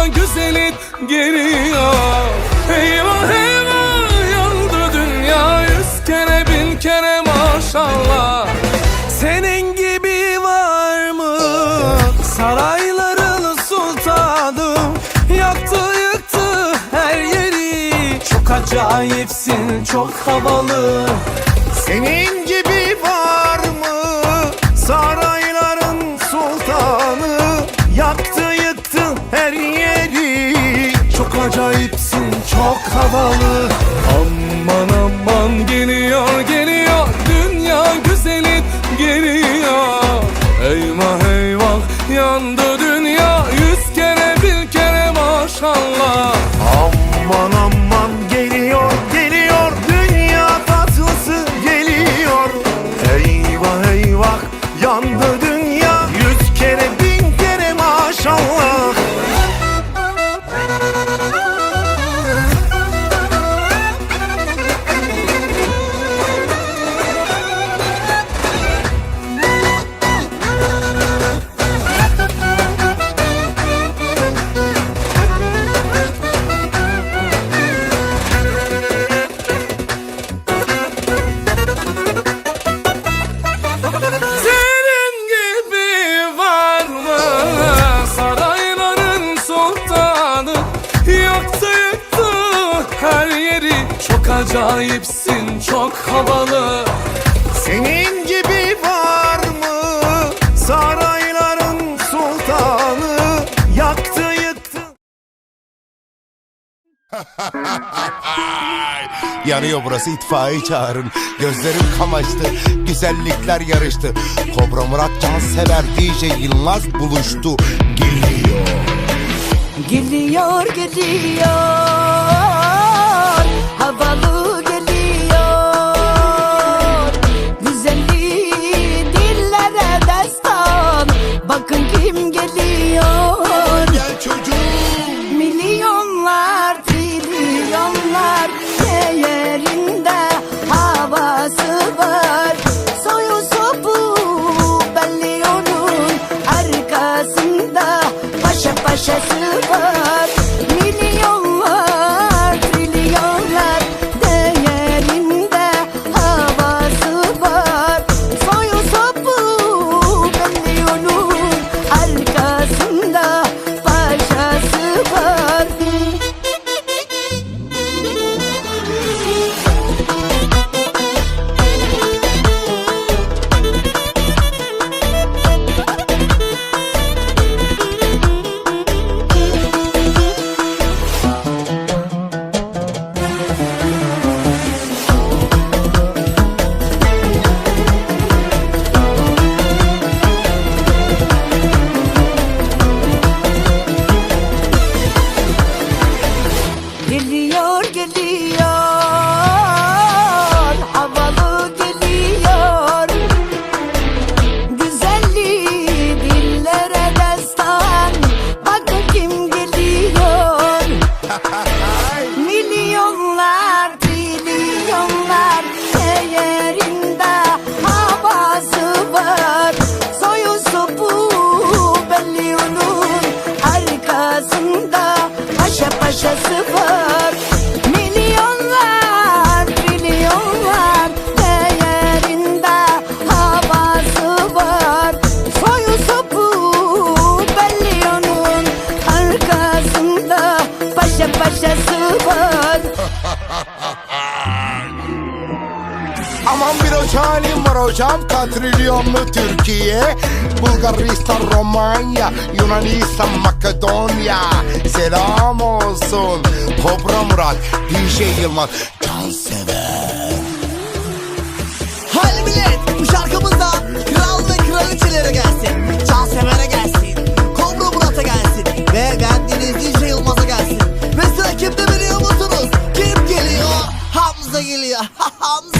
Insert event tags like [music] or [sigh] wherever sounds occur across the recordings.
aman geliyor geliyor dünya güzeli geliyor. Eyvah eyvah yandı dünya. Yüz kere bin kere maşallah. Senin gibi var mı? Sarayların sultanı. Yaktı yıktı her yeri. Çok acayipsin çok havalı. Senin çok havalı. Aman aman geliyor geliyor. Dünya güzeli geliyor. Eyvah eyvah yandı dünya. Yüz kere bir kere maşallah Yanıyor burası itfaiye çağırın. Gözlerim kamaştı. Güzellikler yarıştı. Kobra Murat Cansever DJ Yılmaz buluştu. Geliyor. Geliyor geliyor Havalı paşa paşası var hocam Katrilyonlu Türkiye Bulgaristan, Romanya Yunanistan, Makedonya Selam olsun Kobra Murat DJ Yılmaz Cansever Hadi millet bu şarkımızda kral ve kraliçelere gelsin. Cansever'e gelsin. Kobra Murat'a gelsin. Ve bendeniz DJ Yılmaz'a gelsin. Ve sıra kimde biliyor musunuz? Kim geliyor? Hamza geliyor. [laughs] Hamza!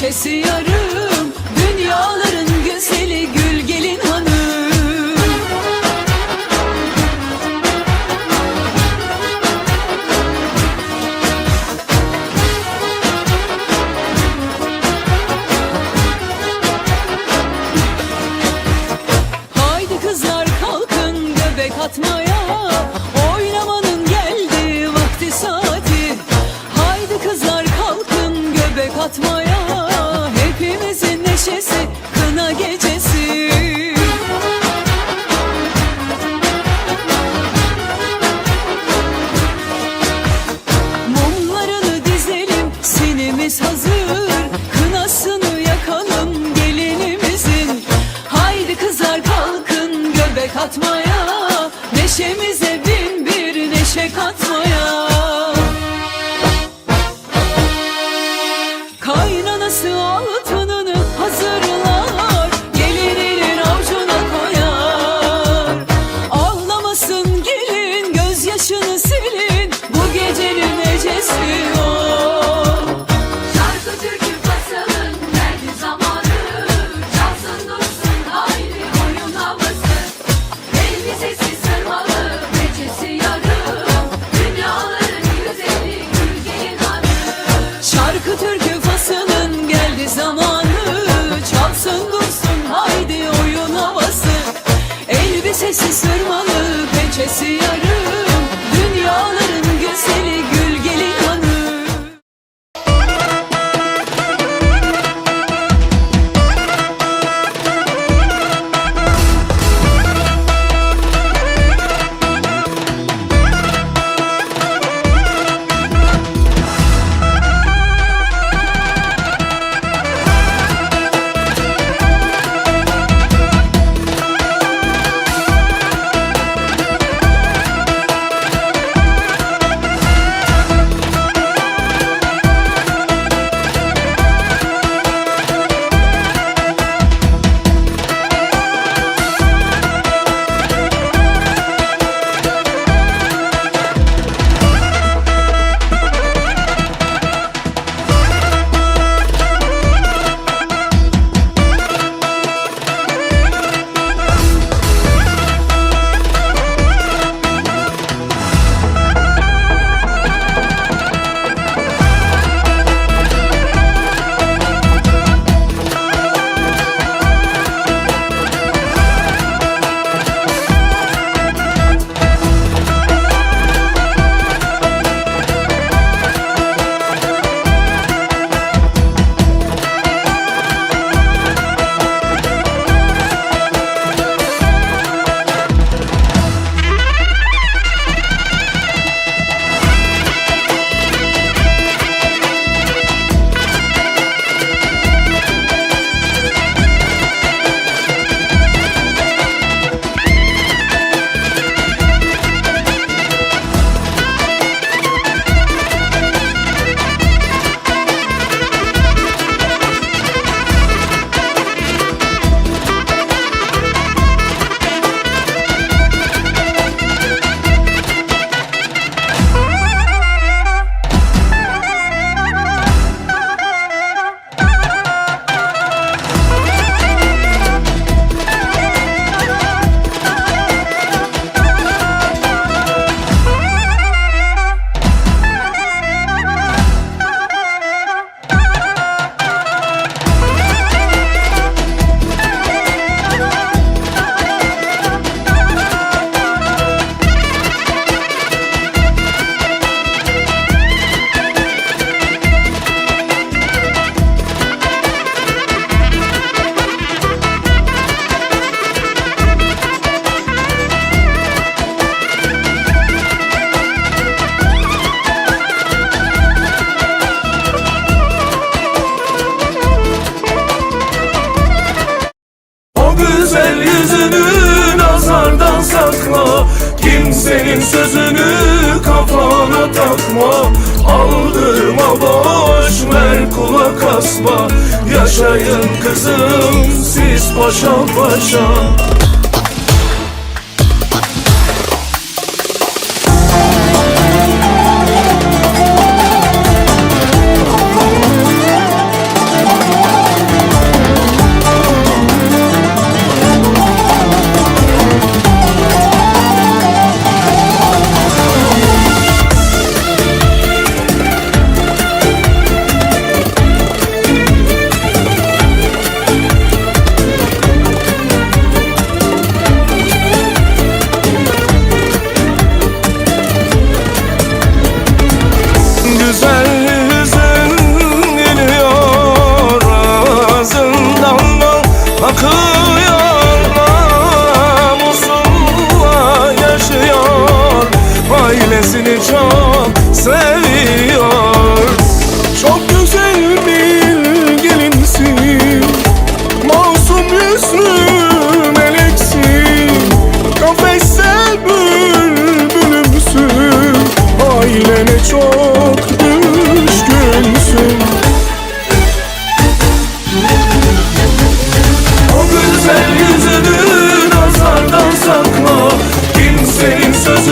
pençesi yarım. Dünyaların güzeli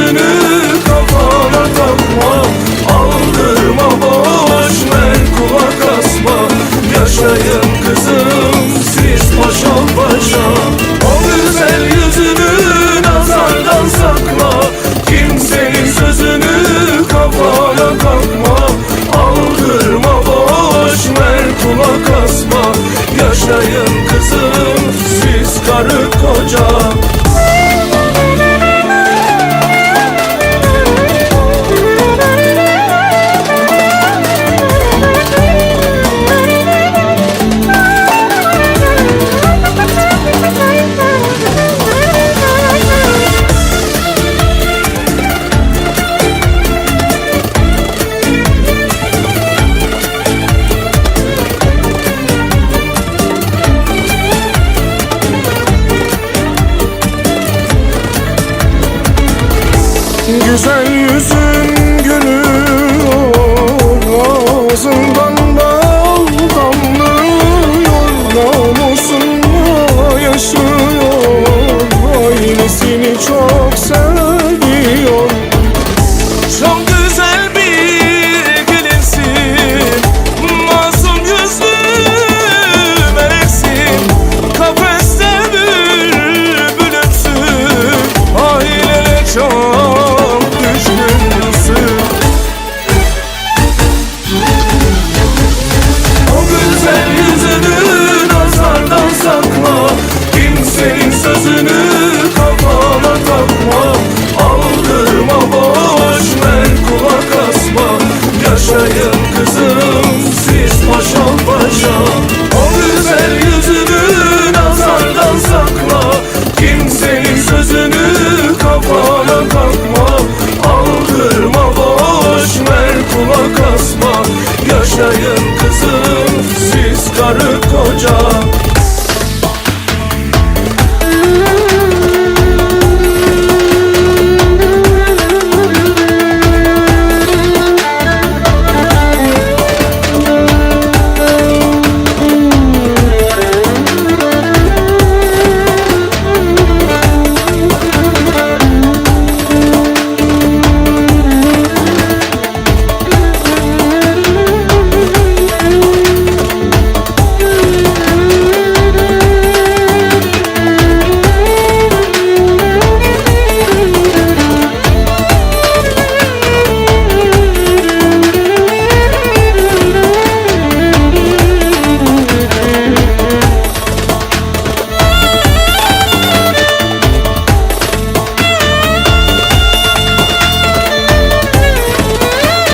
Kafana takma Aldırma boş ver kulak Yaşayın kızım siz paşa paşa. O güzel yüzünü nazardan sakla. Kimsenin sözünü kafana takma. Aldırma boş ver kulak Yaşayın kızım siz karı koca paşa paşa O güzel yüzünü nazardan sakla. Kimsenin sözünü kafana takma. Aldırma boş ver kulak asma. Yaşayın kızım siz karı